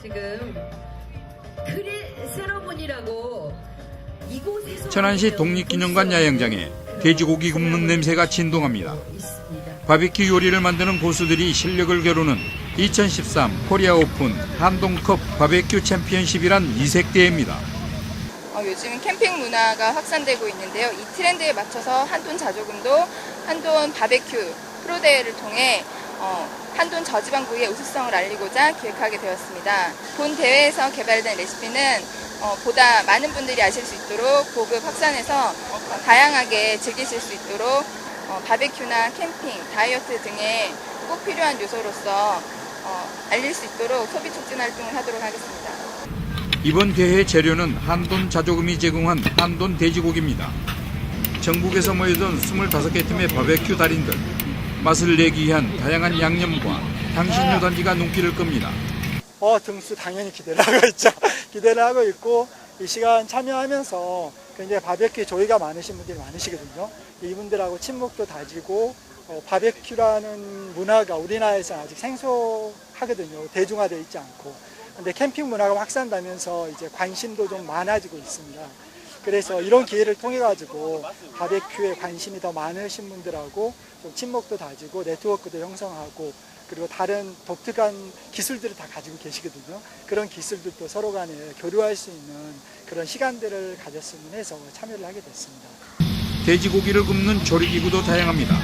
지금 크리 세러머니라고 이곳에서 천안시 독립기념관 야영장에 돼지고기 굽는 냄새가 진동합니다. 바비큐 요리를 만드는 고수들이 실력을 겨루는 2013 코리아 오픈 한동컵 바베큐 챔피언십이란 이색 대회입니다. 어, 요즘 캠핑 문화가 확산되고 있는데요. 이 트렌드에 맞춰서 한돈 자조금도 한돈 바베큐 프로대회를 통해 어, 한돈 저지방 부위의 우수성을 알리고자 기획하게 되었습니다. 본 대회에서 개발된 레시피는 어, 보다 많은 분들이 아실 수 있도록 보급 확산해서 어, 다양하게 즐기실 수 있도록 어, 바베큐나 캠핑, 다이어트 등에 꼭 필요한 요소로서 어, 알릴 수 있도록 소비 촉진 활동을 하도록 하겠습니다. 이번 대회 재료는 한돈 자조금이 제공한 한돈 돼지고기입니다. 전국에서 모여든 25개 팀의 바베큐 달인들 맛을 내기 위한 다양한 양념과 향신료 단지가 눈길을 끕니다. 어, 등수 당연히 기대를 하고 있죠. 기대를 하고 있고, 이 시간 참여하면서 굉장히 바베큐 조이가 많으신 분들이 많으시거든요. 이분들하고 친목도 다지고, 어, 바베큐라는 문화가 우리나라에서 아직 생소하거든요. 대중화되어 있지 않고. 근데 캠핑 문화가 확산되면서 이제 관심도 좀 많아지고 있습니다. 그래서 이런 기회를 통해 가지고 바베큐에 관심이 더 많으신 분들하고 좀 친목도 다지고 네트워크도 형성하고 그리고 다른 독특한 기술들을 다 가지고 계시거든요. 그런 기술들도 서로 간에 교류할 수 있는 그런 시간들을 가졌으면 해서 참여를 하게 됐습니다. 돼지고기를 굽는 조리기구도 다양합니다.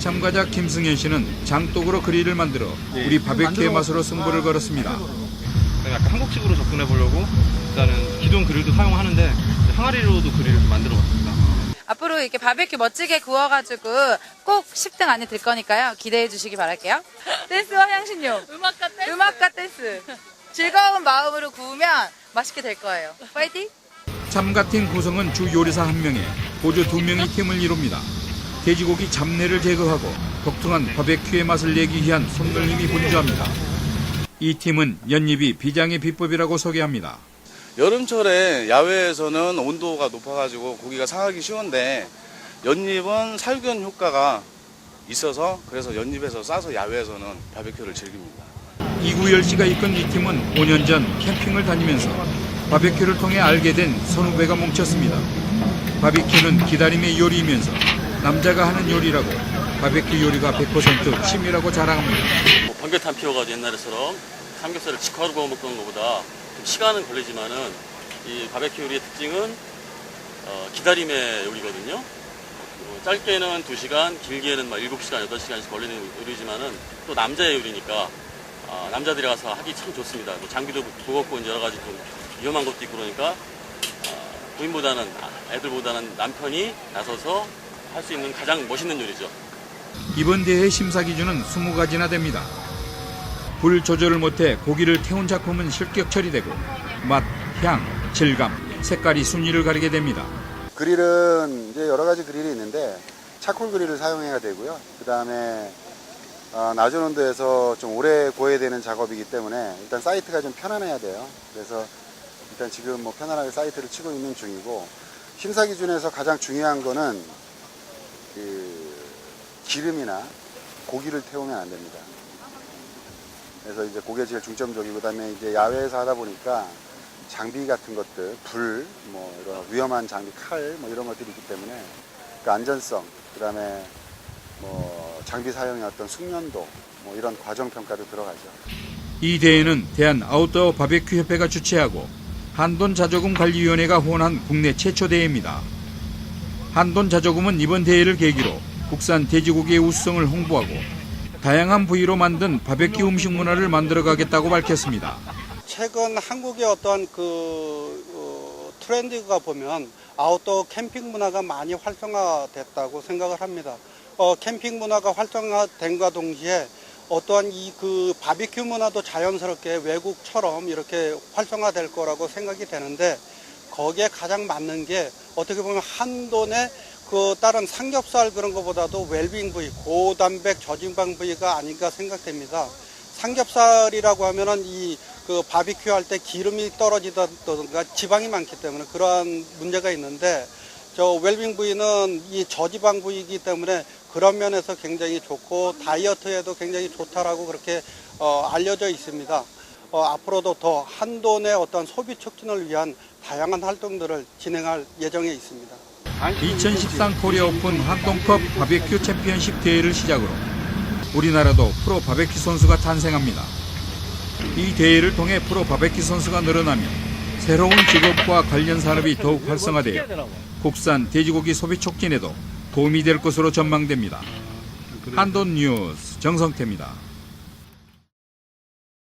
참가자 김승현 씨는 장독으로 그릴을 만들어 우리 바베큐의 맛으로 승부를 걸었습니다. 약간 한국식으로 접근해 보려고 일단은 기존 그릴도 사용하는데 항아리로도 그릴을 좀 만들어 봤습니다. 앞으로 이렇게 바베큐 멋지게 구워가지고 꼭 10등 안에 들 거니까요. 기대해 주시기 바랄게요. 댄스와 향신료. 음악과 댄스. 음악과 댄스. 즐거운 마음으로 구우면 맛있게 될 거예요. 파이팅! 참가팀 구성은 주 요리사 한 명에 보조 두 명이 팀을 이룹니다. 돼지고기 잡내를 제거하고 독특한 바베큐의 맛을 내기 위한 손놀림이 분주합니다. 이 팀은 연잎이 비장의 비법이라고 소개합니다. 여름철에 야외에서는 온도가 높아가지고 고기가 상하기 쉬운데 연잎은 살균 효과가 있어서 그래서 연잎에서 싸서 야외에서는 바베큐를 즐깁니다. 이구열 씨가 이끈 이 팀은 5년 전 캠핑을 다니면서 바베큐를 통해 알게 된 선후배가 뭉쳤습니다. 바베큐는 기다림의 요리이면서 남자가 하는 요리라고 바베큐 요리가 100% 취미라고 자랑합니다. 뭐 번개탄 피워가지고 옛날처럼 삼겹살을 직화로 구워 먹던 것보다 좀 시간은 걸리지만은 이 바베큐 요리의 특징은 어, 기다림의 요리거든요. 어, 짧게는 2시간, 길게는 막 7시간, 8시간씩 걸리는 요리지만은 또 남자의 요리니까 아, 남자들이 가서 하기 참 좋습니다. 뭐 장비도 무겁고 여러 가지 좀 위험한 것도 있고 그러니까 아, 부인보다는 아, 애들보다는 남편이 나서서 할 수 있는 가장 멋있는 요리죠. 이번 대회 심사 기준은 20가지나 됩니다. 불 조절을 못해 고기를 태운 작품은 실격 처리되고 맛, 향, 질감, 색깔이 순위를 가리게 됩니다. 그릴은 이제 여러 가지 그릴이 있는데 차콜 그릴을 사용해야 되고요. 그 다음에 낮은 온도에서 좀 오래 구워야 되는 작업이기 때문에 일단 사이트가 좀 편안해야 돼요. 그래서 일단 지금 뭐 편안하게 사이트를 치고 있는 중이고 심사 기준에서 가장 중요한 거는 그 기름이나 고기를 태우면 안 됩니다. 그래서 이제 그게 제일 중점적이고 그다음에 이제 야외에서 하다 보니까 장비 같은 것들, 불, 뭐 이런 위험한 장비, 칼, 뭐 이런 것들이 있기 때문에 그 안전성, 그다음에 뭐 장비 사용의 어떤 숙련도, 뭐 이런 과정 평가도 들어가죠. 이 대회는 대한 아웃도어 바베큐 협회가 주최하고 한돈 자조금 관리위원회가 후원한 국내 최초 대회입니다. 한돈 자조금은 이번 대회를 계기로 국산 돼지고기의 우수성을 홍보하고 다양한 부위로 만든 바베큐 음식 문화를 만들어가겠다고 밝혔습니다. 최근 한국의 어떤 그 어, 트렌드가 보면 아웃도어 캠핑 문화가 많이 활성화됐다고 생각을 합니다. 어, 캠핑 문화가 활성화된과 동시에 어떠한 이 그 바비큐 문화도 자연스럽게 외국처럼 이렇게 활성화될 거라고 생각이 되는데 거기에 가장 맞는 게 어떻게 보면 한돈의 그 다른 삼겹살 그런 것보다도 웰빙 부위, 고단백 저지방 부위가 아닌가 생각됩니다. 삼겹살이라고 하면은 이 그 바비큐 할 때 기름이 떨어지던가 지방이 많기 때문에 그러한 문제가 있는데 저 웰빙 부위는 이 저지방 부위이기 때문에 그런 면에서 굉장히 좋고 다이어트에도 굉장히 좋다라고 그렇게 어, 알려져 있습니다. 어, 앞으로도 더 한돈의 어떤 소비 촉진을 위한 다양한 활동들을 진행할 예정에 있습니다. 2013 코리아 오픈 한동컵 바베큐 챔피언십 대회를 시작으로 우리나라도 프로 바베큐 선수가 탄생합니다. 이 대회를 통해 프로 바베큐 선수가 늘어나면 새로운 직업과 관련 산업이 더욱 활성화되어 국산 돼지고기 소비 촉진에도 도움이 될 것으로 전망됩니다. 한돈 뉴스 정성태입니다.